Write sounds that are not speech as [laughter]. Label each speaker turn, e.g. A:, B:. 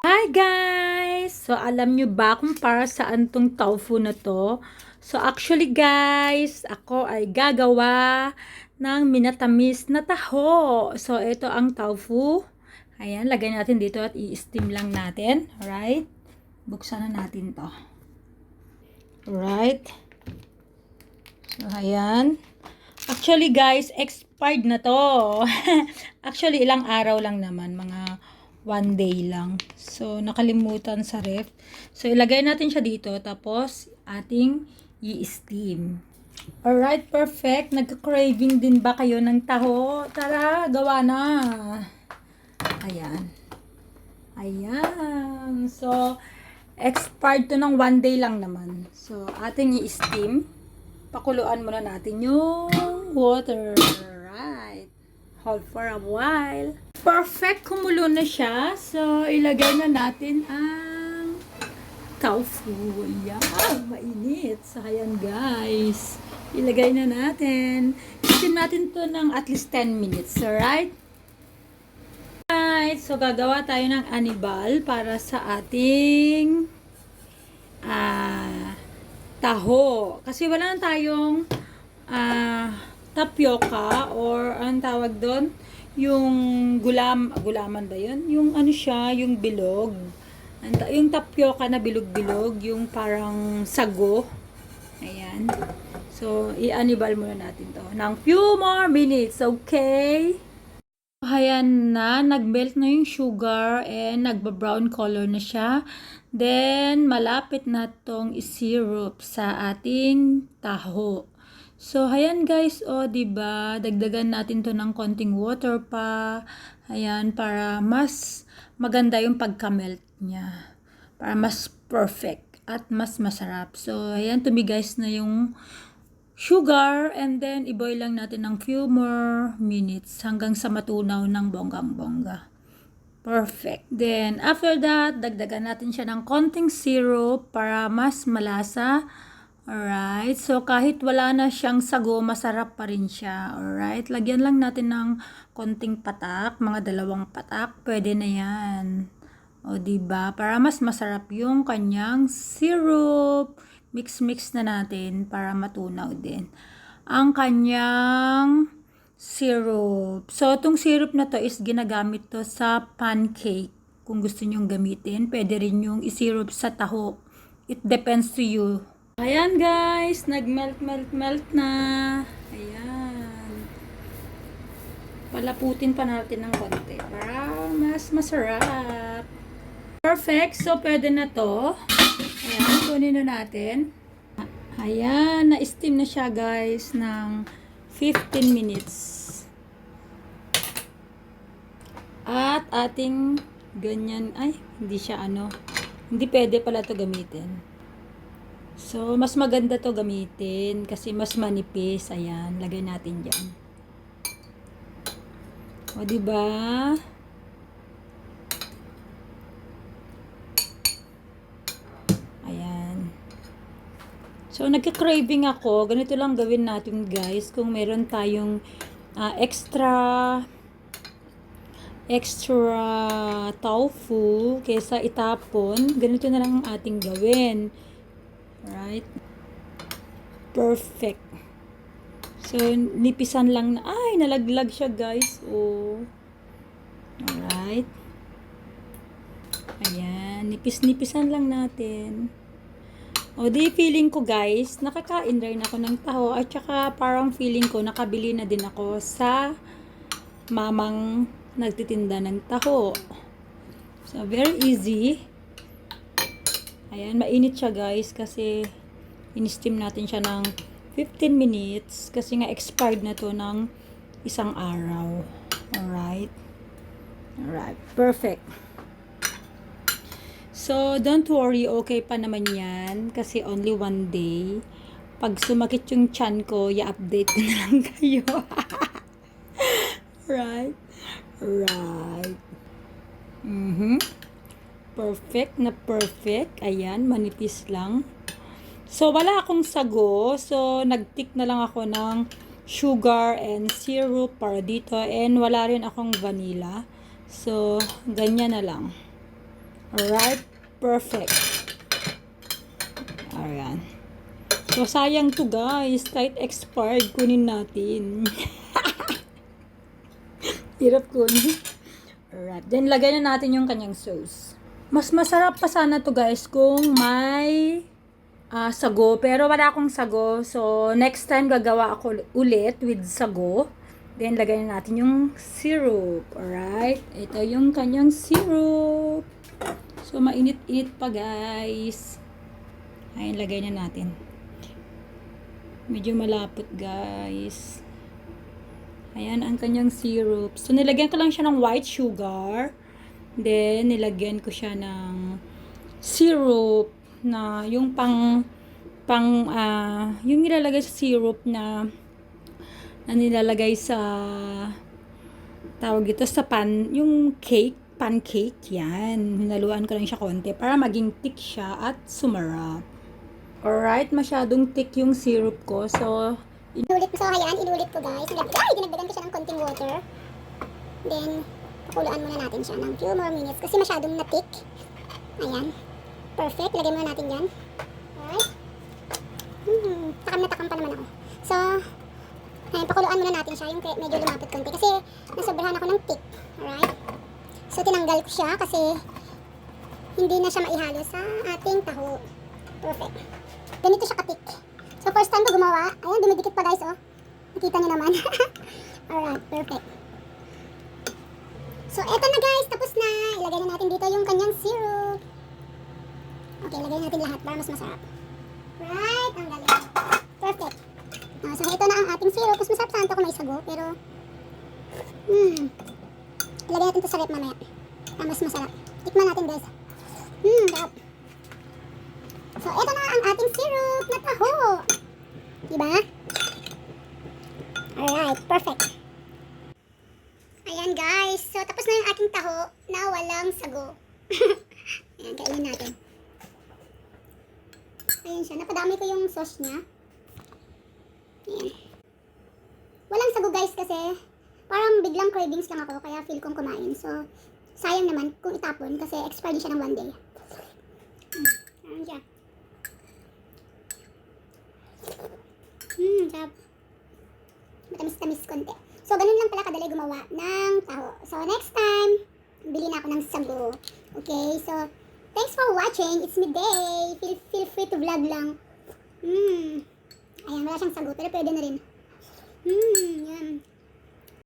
A: Hi guys! So alam nyo ba kung para saan tong tofu na to? So actually guys, ako ay gagawa ng minatamis na taho. So ito ang tofu. Ayan, lagay natin dito at i-steam lang natin. Alright? Buksan na natin to. Alright? So ayan. Actually guys, expired na to. [laughs] Actually ilang araw lang naman, mga one day lang. So, nakalimutan sa ref. So, ilagay natin siya dito. Tapos, ating i-steam. Alright, perfect. Nagka-craving din ba kayo ng taho? Tara, gawa na. Ayan. Ayan. So, expired to ng one day lang naman. So, ating i-steam. Pakuluan muna natin yung water. Hold for a while. Perfect, kumulo na siya. So, ilagay na natin ang tofu. Yan, mainit. So, ayan guys. Ilagay na natin. Steam natin to ng at least 10 minutes. Alright? Alright, so gagawa tayo ng anibal para sa ating ah taho. Kasi wala na tayong ah tapioca or anong tawag doon? Yung gulam, gulaman ba yun? Yung ano siya, yung bilog. Yung tapioca na bilog-bilog, yung parang sago. Ayan. So, i-anibal muna natin to. Ng few more minutes, okay? Ayan na, nag-melt na yung sugar and nagba-brown color na siya. Then, malapit na tong i-syrup sa ating taho. So, ayan guys, o, oh, ba Dagdagan natin to ng konting water pa. Ayan, para mas maganda yung pagka-melt niya. Para mas perfect at mas masarap. So, ayan, tumigas na yung sugar and then i-boil lang natin ng few more minutes hanggang sa matunaw ng bonggang-bongga. Perfect. Then, after that, dagdagan natin siya ng konting syrup para mas malasa. Alright. So, kahit wala na siyang sago, masarap pa rin siya. Alright. Lagyan lang natin ng konting patak. Mga dalawang patak. Pwede na yan. O, diba? Para mas masarap yung kanyang syrup. Mix-mix na natin para matunaw din. Ang kanyang syrup. So, itong syrup na to is ginagamit to sa pancake. Kung gusto nyong gamitin, pwede rin yung i-syrup sa taho. It depends to you. Ayan guys, nag-melt, melt, melt na. Ayan. Palaputin pa natin ng konti para mas masarap. Perfect. So, pwede na to. Ayan, kunin na natin. Ayan, na-steam na siya guys ng 15 minutes. At ating ganyan, ay, hindi siya ano, hindi pwede pala to gamitin. So, mas maganda to gamitin kasi mas manipis. Ayan, lagay natin diyan. O, di ba? Ayan. So, nagka-craving ako. Ganito lang gawin natin, guys. Kung meron tayong uh, extra extra tofu kaysa itapon, ganito na lang ang ating gawin. Right? Perfect. So, nipisan lang na. Ay, nalaglag siya, guys. Oh. Alright. Ayan. Nipis-nipisan lang natin. O, di feeling ko, guys, nakakain rin ako ng taho. At saka, parang feeling ko, nakabili na din ako sa mamang nagtitinda ng taho. So, very easy. Ayan, mainit siya guys kasi in-steam natin siya ng 15 minutes kasi nga expired na to ng isang araw. Alright? Alright, perfect. So, don't worry, okay pa naman yan kasi only one day. Pag sumakit yung chan ko, i-update na lang [laughs] kayo. right? Right. Mm-hmm. Perfect na perfect. Ayan, manipis lang. So, wala akong sago. So, nagtik na lang ako ng sugar and syrup para dito. And wala rin akong vanilla. So, ganyan na lang. Alright? Perfect. Ayan. So, sayang to guys. Kahit expired, kunin natin. [laughs] Hirap kunin. Alright. Then, lagay na natin yung kanyang sauce. Mas masarap pa sana to guys kung may ah, sago. Pero wala akong sago. So, next time gagawa ako ulit with sago. Then, lagay na natin yung syrup. Alright? Ito yung kanyang syrup. So, mainit-init pa guys. Ayan, lagay na natin. Medyo malapot guys. Ayan ang kanyang syrup. So, nilagyan ko lang siya ng white sugar. Then, nilagyan ko siya ng syrup na yung pang pang ah, yung nilalagay sa syrup na na nilalagay sa tawag ito sa pan yung cake pancake yan hinaluan ko lang siya konti para maging thick siya at sumarap alright masyadong thick yung syrup ko so
B: Inulit so ayan, inulit ko guys. Ay, dinagdagan ko siya ng konting water. Then, pakuluan muna natin siya ng few more minutes kasi masyadong na-thick. Ayan. Perfect. Lagay muna natin yan. Alright. Hmm, takam na takam pa naman ako. So, ayan, pakuluan muna natin siya yung medyo lumapit konti kasi nasobrahan ako ng thick. Alright. So, tinanggal ko siya kasi hindi na siya maihalo sa ating taho. Perfect. Ganito siya ka-thick. So, first time ko gumawa. Ayan, dumidikit pa guys, oh. Nakita niyo naman. [laughs] Alright, perfect. So, eto na guys. Tapos na. Ilagay na natin dito yung kanyang syrup. Okay, ilagay natin lahat para mas masarap. Right, ang galing. Perfect. Ah, so, ito na ang ating syrup. Mas masarap santo kung may sago, pero... Hmm. Ilagay natin to sa rep mamaya. Ah, mas masarap. Tikman natin guys. Hmm, sarap. So, ito na ang ating syrup na taho. Diba? Alright, perfect. Ayan guys, so tapos na yung ating taho na walang sago. [laughs] Ayan, kainin natin. Ayan siya, napadami ko yung sauce niya. Ayan. Walang sago guys kasi parang biglang cravings lang ako kaya feel kong kumain. So, sayang naman kung itapon kasi expired siya ng one day. Ayan siya. Hmm, sarap. Matamis-tamis konti. So, ganun lang pala kadali gumawa ng taho. So, next time, bili na ako ng sago. Okay, so, thanks for watching. It's midday. Feel, feel free to vlog lang. Hmm. Ayan, wala siyang sago, pero pwede na rin. Hmm.